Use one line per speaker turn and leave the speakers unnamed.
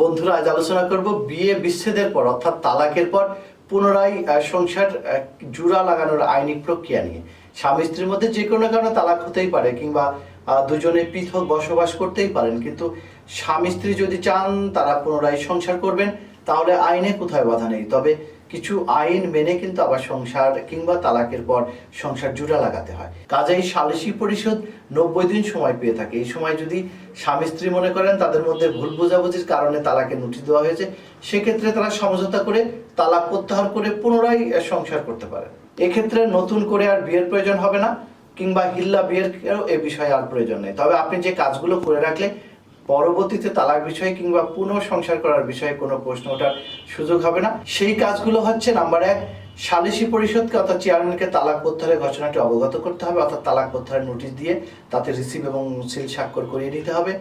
বন্ধুরা, আজ আলোচনা করব বিয়ে বিচ্ছেদের পর, অর্থাৎ তালাকের পর পুনরায় সংসার জুড়া লাগানোর আইনি প্রক্রিয়া নিয়ে। স্বামী স্ত্রীর মধ্যে যে কোনো কারণে তালাক হতেই পারে, কিংবা দুজনে পৃথক বসবাস করতেই পারেন। কিন্তু স্বামী স্ত্রী যদি চান তারা পুনরায় সংসার করবেন, তাহলে আইনে কোথায় বাধা নেই। তবে কিছু আইন মেনে কিন্তু আবার সংসার কিংবা তালাকের পর সংসার জুড়া লাগাতে হয়। কাজেই সালিসি পরিষদ নব্বই দিন সময় পেয়ে থাকে। এই সময় যদি স্বামী স্ত্রী মনে করেন তাদের মধ্যে ভুল বোঝাবুঝির কারণে তালাকের নোটিশ দেওয়া হয়েছে, সেক্ষেত্রে তারা সমঝোতা করে তালাক প্রত্যাহার করে পুনরায় সংসার করতে পারে। এক্ষেত্রে নতুন করে আর বিয়ের প্রয়োজন হবে না, কিংবা হিল্লা বিয়ের এ বিষয়ে আর প্রয়োজন নেই। তবে আপনি যে কাজগুলো করে রাখলে পরবর্তীতে তালাক বিষয়ে কিংবা পুনঃ সংসার করার বিষয়ে কোনো প্রশ্ন ওঠার সুযোগ হবে না। সেই কাজগুলো হচ্ছে, নাম্বার এক সালিসি পরিষদকে অর্থাৎ চেয়ারম্যানকে তালাক প্রত্যাহারের ঘটনাটি অবগত করতে হবে, অর্থাৎ তালাক প্রত্যাহারের নোটিশ দিয়ে তাতে রিসিভ এবং সিল স্বাক্ষর করিয়ে নিতে হবে।